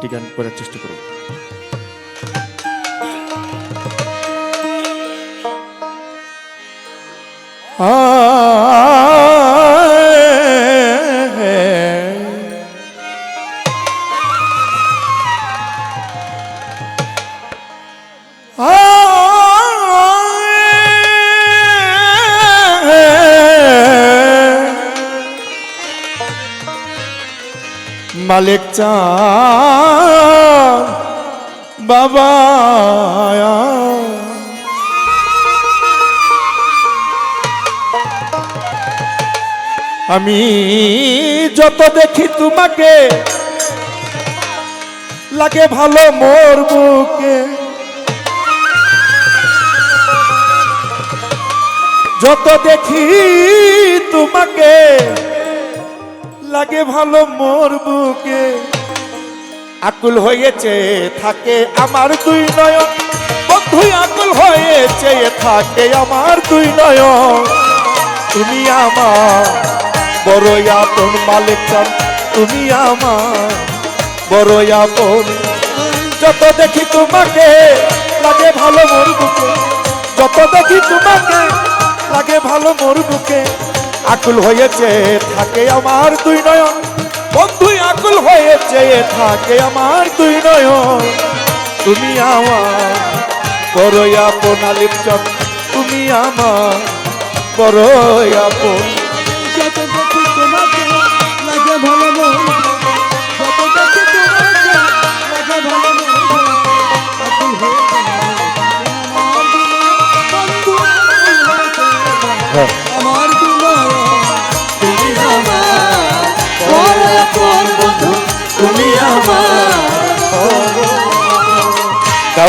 একটি গান করার চেষ্টা করব মালিক চান। বাবা আমি যত দেখি তোমাকে লাগে ভালো মোর বুকে। যত দেখি তোমাকে লাগে ভালো মোর বুকে। আকুল হয়েছে, থাকে আমার দুই নয়ন। বন্ধু আকুল হয়েছে, থাকে আমার দুই নয়ন। তুমি আমার বড় আপন মালিক তুমি আমার বড় আপন। যত দেখি তোমাকে লাগে ভালো মোর বুকে, যত দেখি তোমাকে লাগে ভালো মোর বুকে। আকুল হয়েছে, থাকে আমার দুই নয়ন। বন্ধুই আকুল হয়েছে, থাকে আমার দুই নয়ন। তুমি আমার বড় আপন আলিপচন তুমি আমার বড় আপন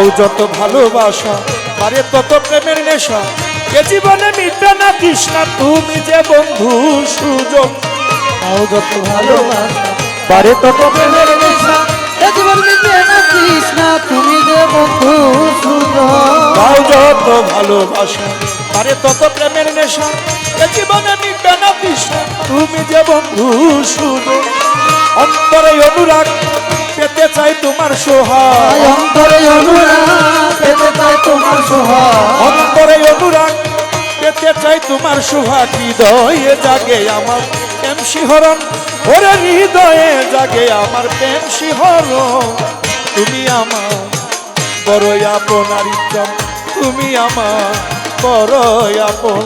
দাও যত ভালোবাসা পারে তত প্রেমের নেশা। এ জীবনে মিটবে না কৃষ্ণা তুমি যে বন্ধু সুযোগ। তাও যত ভালোবাসা পারে তত প্রেমের নেশা। এ জীবন মিটে না তৃষ্ণা তুমি যে বন্ধু সুন্দর দাও যত ভালোবাসা পারে তত প্রেমের নেশা। এ জীবনে মিটবে না কৃষ্ণা তুমি যে বন্ধু সুযোগ। অন্তরে অনুরাগ পেতে চাই তোমার সোহাগ। আয় অন্তরে অনুরাগ পেতে চাই তোমার সোহাগ। অন্তরে অনুরাগ পেতে চাই তোমার সুহাগ। হৃদয়ে জাগে আমার প্রেম শিহরণ ওরে হৃদয়ে জাগে আমার প্রেম শিহরণ। তুমি আমার বড় আপন আরিচম তুমি আমার বড় আপন।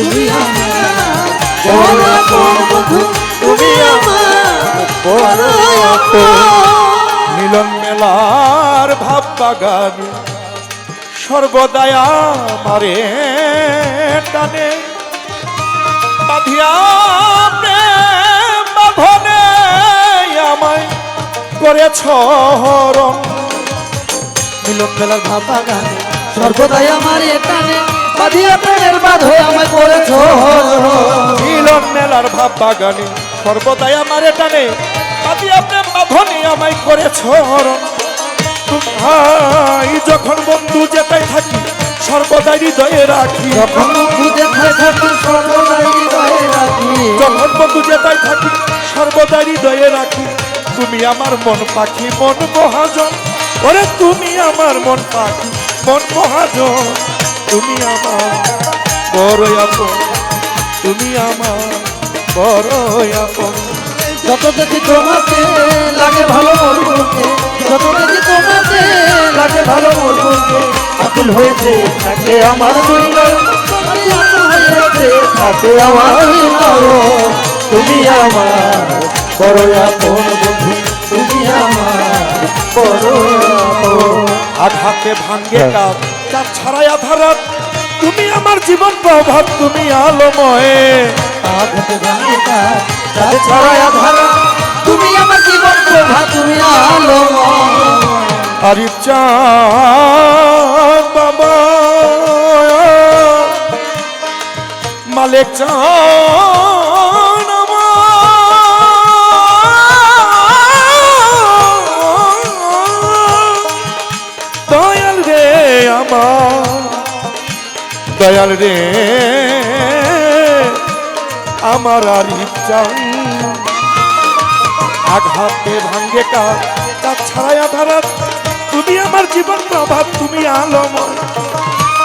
তুমি আমার তুমি আমার মিলন মেলার ভাব বাগানে সর্বদায়া মারে টানে। বাঁধিয়া বাঁধনে আমায় করেছ হরণ। মিলন মেলার ভাবা গানে সর্বদাই আমার এখানে বাঁধিয়া প্রেমের বাঁধ হয়ে আমায় করেছ। মিলন মেলার ভাব বাগানে সর্বদাই আমার টানে। বাঁধিয়া প্রেম বাঁধনে আমায় করেছ হরণ। ভাই যখন বন্ধু যেটাই থাকি সর্বদাই হৃদয়ে রাখি। যখন খুঁজে থাকি সর্বদাই হৃদয়ে রাখি। যখন বন্ধু যেটাই থাকি সর্বদা হৃদয়ে রাখি। তুমি আমার মন পাখি মন মহাজন। ওরে তুমি আমার মন পাখি মন মহাজন। তুমি আমার বড় আপন, তুমি আমার বড় আপন। যত দেখি তোমাকে লাগে ভালো যত দেখি তোমাকে লাগে ভালো আকুল হয়েছে, থাকে আমার থাকে আমার তুমি আমার বড় আপন বন্ধু, তুমি আমার বড় আঘাতে ভাঙ্গে কাপ চাঁদ ছাড়াই আধারাত তুমি আমার জীবন প্রভাব তুমি আলোময়ে। চাঁদ ছাড়াই তুমি আমার জীবন প্রভাত তুমি আলোময়। আরে চাঁদ বাবা। মালিক চাঁদ। আমার দয়াল রে আমার আর ইচ্ছা আঘাতে ভাঙ্গে কার তা ছাড়াই আধারাত তুমি আমার জীবন প্রভাত তুমি আলময়।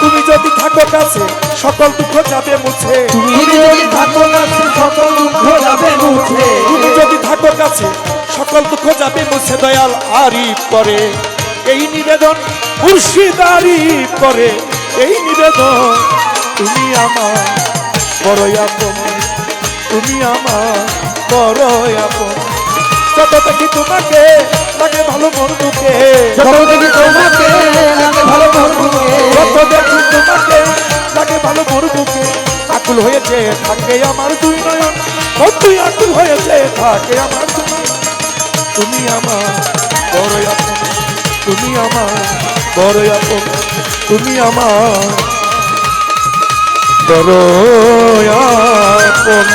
তুমি যদি থাকো কাছে সকল দুঃখ যাবে মুছে। তুমি যদি থাকো কাছে সকল দুঃখ যাবে মুছে। তুমি যদি থাকো কাছে সকল দুঃখ যাবে মুছে। দয়াল আরি করে। এই নিবেদন মুর্শিদারি করে। এই নিবেদন তুমি আমার বড় আপন। তুমি আমার বড় আপন। যত দেখি তোমাকে লাগে ভালো বুকে যত দেখি তোমাকে লাগে ভালো বুকে যত দেখি তোমাকে লাগে ভালো বুকে আকুল হয়েছে থাকে আমার দুই নয়ন। তুই আকুল হয়েছে থাকে আমার তুমি আমার বড় আপন। তুমি আমার বড় আপন তুমি আমার বড় আপন।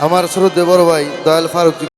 আমার শ্রদ্ধে বড় ভাই দয়াল ফারুক